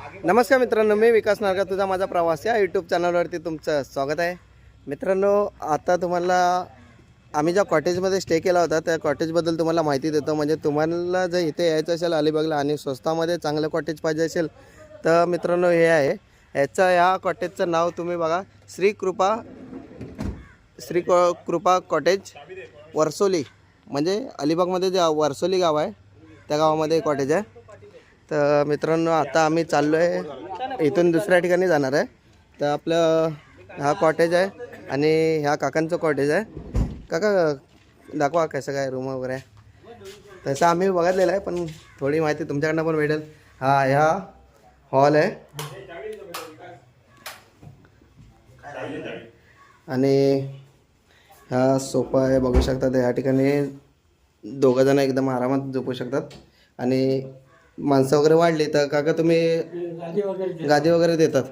नमस्कार मित्रांनो मी विकास नारका तुझा माझा प्रवास या यूट्यूब चॅनलवरती तुमचं स्वागत आहे. मित्रांनो आता तुम्हाला आम्ही ज्या कॉटेजमध्ये स्टे केला होता त्या कॉटेजबद्दल तुम्हाला माहिती देतो. म्हणजे तुम्हाला जर इथे यायचं असेल अलिबागला आणि स्वस्तामध्ये चांगलं कॉटेज पाहिजे असेल तर मित्रांनो हे आहे. याचं ह्या कॉटेजचं नाव तुम्ही बघा. श्री कृपा श्री कृपा कॉटेज वर्सोली. म्हणजे अलिबागमध्ये जे वर्सोली गाव आहे त्या गावामध्ये कॉटेज आहे. तर मित्रांनो आता आम्ही चाललो आहे इथून दुसऱ्या ठिकाणी जाणार आहे. तर आपलं हा कॉटेज आहे आणि ह्या काकांचं कॉटेज आहे. काका दाखवा कसं काय रूम वगैरे तसं आम्ही बघितलेलं आहे पण थोडी माहिती तुमच्याकडनं पण भेटेल. हा ह्या हॉल आहे. आणि हा सोफा आहे बघू शकतात या ठिकाणी दोघंजणं एकदम आरामात झोपू शकतात. आणि माणसं वगैरे वाढली तर काका तुम्ही गादी वगैरे देतात.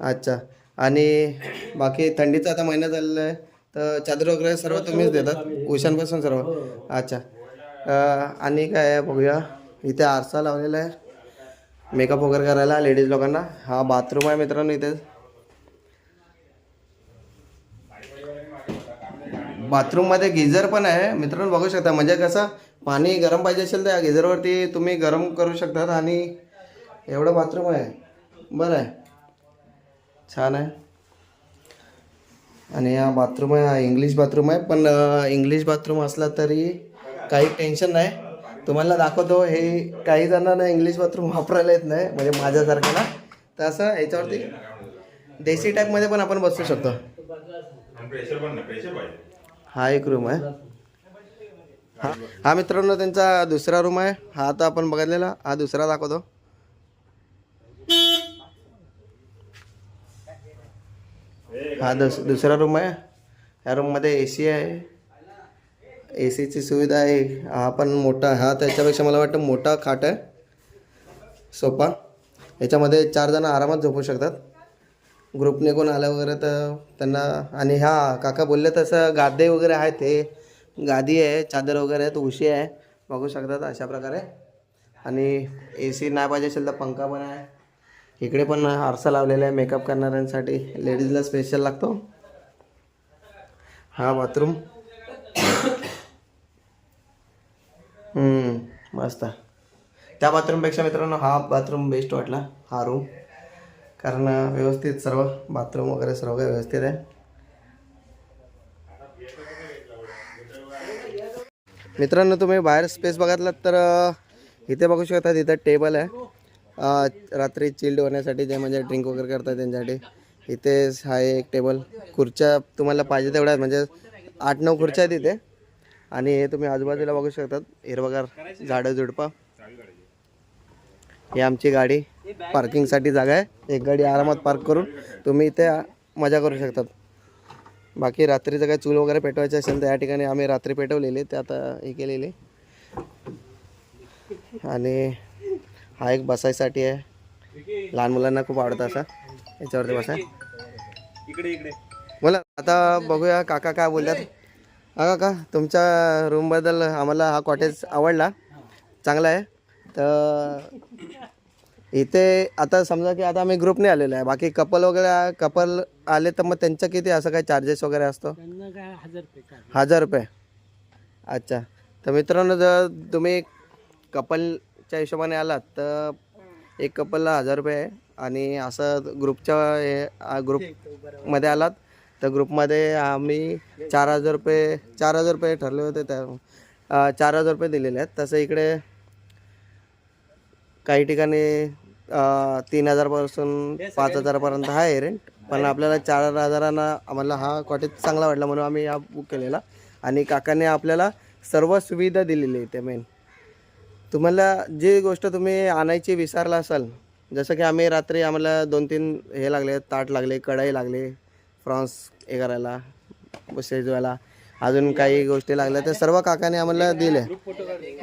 अच्छा. आणि बाकी थंडीचा आता महिना झालेला आहे तर चादर वगैरे सर्व तुम्हीच देतात? उशांपासून सर्व? अच्छा. अं, आणि काय आहे बघूया. इथे आरसा लावलेला आहे. मेकअप वगैरे करायला लेडीज लोकांना. हा बाथरूम आहे मित्रांनो इथे. बाथरूममध्ये गिझर पण आहे. मित्रांनो बघू शकता. म्हणजे कसं पाणी गरम पाहिजे असेल तर या गिझरवरती तुम्ही गरम करू शकतात आणि एवढं बाथरूम आहे. बरं आहे. छान आहे. आणि हा बाथरूम आहे हा इंग्लिश बाथरूम आहे. पण इंग्लिश बाथरूम असला तरी काही टेन्शन नाही. तुम्हाला दाखवतो हे काही जणांना इंग्लिश बाथरूम वापरायला येत नाही. म्हणजे माझ्यासारख्याला. तर असं याच्यावरती देसी टाईपमध्ये पण आपण बसू शकतो. हा एक रूम आहे. हा हा मित्रांनो त्यांचा दुसरा रूम आहे. हा आता आपण बघितलेला. हा दुसरा दाखवतो. हा दुस दुसरा रूम आहे. ह्या रूममध्ये ए सी आहे. ए सीची सुविधा आहे. हा पण मोठा हा त्याच्यापेक्षा मला वाटतं मोठा खाट आहे. सोपा. याच्यामध्ये चार जण आरामात झोपू शकतात. ग्रुपने कोण आलं वगैरे तर त्यांना आणि हा काका बोलले तसं गादे वगैरे आहेत हे. गादी आहे चादर वगैरे आहे तो उशी आहे. बघू शकतात अशा प्रकारे. आणि ए सी नाही पाहिजे असेल तर पंखा पण आहे. इकडे पण आरसा लावलेला आहे मेकअप करणाऱ्यांसाठी. लेडीजला स्पेशल लागतो. हा बाथरूम मस्त. त्या बाथरूमपेक्षा मित्रांनो हा बाथरूम बेस्ट वाटला. हा रूम कारण व्यवस्थित सर्व बाथरूम वगैरे सर्व काही व्यवस्थित आहे. मित्रांनो तुम्ही बाहेर स्पेस बघितलात तर इथे बघू शकता तिथं टेबल आहे. रात्री चिल्ड होण्यासाठी जे म्हणजे ड्रिंक वगैरे करतात त्यांच्यासाठी. इथे हा एक टेबल खुर्च्या तुम्हाला पाहिजे तेवढ्या म्हणजे आठ नऊ खुर्च्या आहेत इथे. आणि हे तुम्ही आजूबाजूला बघू शकतात. हिरवगार झाडं झुडपं. ही आमची गाडी पार्किंगसाठी जागा आहे. एक गाडी आरामात पार्क करून तुम्ही इथे मजा करू शकतात. बाकी रात्रीचं काही चूल वगैरे पेटवायचं असेल तर या ठिकाणी आम्ही रात्री पेटवलेली ते आता हे केलेली. आणि हा एक बसायसाठी आहे. लहान मुलांना खूप आवडतं असा. याच्यावरती बसाय इकडे इकडे बोला आता बघूया काका काय बोलतात. हा काका तुमच्या रूमबद्दल आम्हाला हा कॉटेज आवडला. चांगला आहे. तर इथे आता समजा की आता आम्ही ग्रुपने आलेलो आहे. बाकी कपल वगैरे कपल आले तर मग त्यांचं किती असं काही चार्जेस वगैरे असतो? हजार रुपये अच्छा. तर मित्रांनो जर तुम्ही कपलच्या हिशोबाने आलात तर एक कपलला हजार रुपये आहे. आणि असं ग्रुपच्या हे ग्रुपमध्ये आलात तर ग्रुपमध्ये आम्ही चार हजार रुपये चार हजार रुपये ठरले होते त्या अं, चार हजार रुपये दिलेले आहेत. तसं इकडे काही ठिकाणी तीन हजारपासून पाच हजारापर्यंत आहे रेंट पण आपल्याला चार हजारांना आम्हाला हा कॉटेज चांगला वाटला म्हणून आम्ही हा बुक केलेला. आणि काकाने आपल्याला सर्व सुविधा दिलेली आहे ते मेन तुम्हाला जी गोष्ट तुम्ही आणायची विसरला असाल जसं की आम्ही रात्री आम्हाला दोन तीन हे लागले ताट लागले कढई लागले फ्रॉन्स हे करायला शिजवायला अजून काही गोष्टी लागल्या तर सर्व काकाने आम्हाला दिले.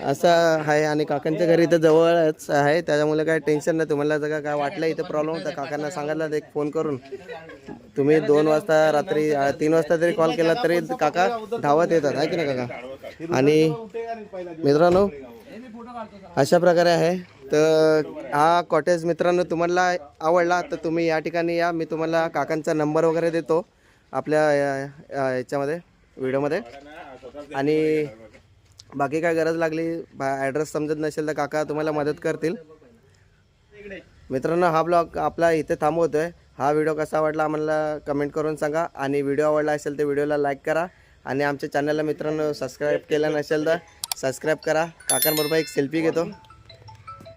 असं आहे आणि काकांच्या घरी इथं जवळच आहे. त्याच्यामुळे काय टेन्शन नाही. तुम्हाला जर काय वाटलं इथं प्रॉब्लेम होता काकांना सांगितलं एक फोन करून. तुम्ही दोन वाजता रात्री तीन वाजता जरी कॉल केला तरी काका धावत येतात. आहे की नाही काका? आणि मित्रांनो अशा प्रकारे आहे. तर हा कॉटेज मित्रांनो तुम्हाला आवडला तर तुम्ही या ठिकाणी या. मी तुम्हाला काकांचा नंबर वगैरे देतो. आपल्या या- या- याच्यामध्ये. व्हिडिओमध्ये. आणि बाकी काय गरज लागली ॲड्रेस समजत नसेल तर काका तुम्हाला मदत करतील. मित्रांनो हा ब्लॉग आपला इथे थांबवतोय. हा व्हिडिओ कसा आवडला आम्हाला कमेंट करून सांगा. आणि व्हिडिओ आवडला असेल तर व्हिडिओला लाईक करा. आणि आमच्या चॅनलला मित्रांनो सबस्क्राईब केलं नसेल तर सबस्क्राईब करा. काकांबरोबर एक सेल्फी घेतो.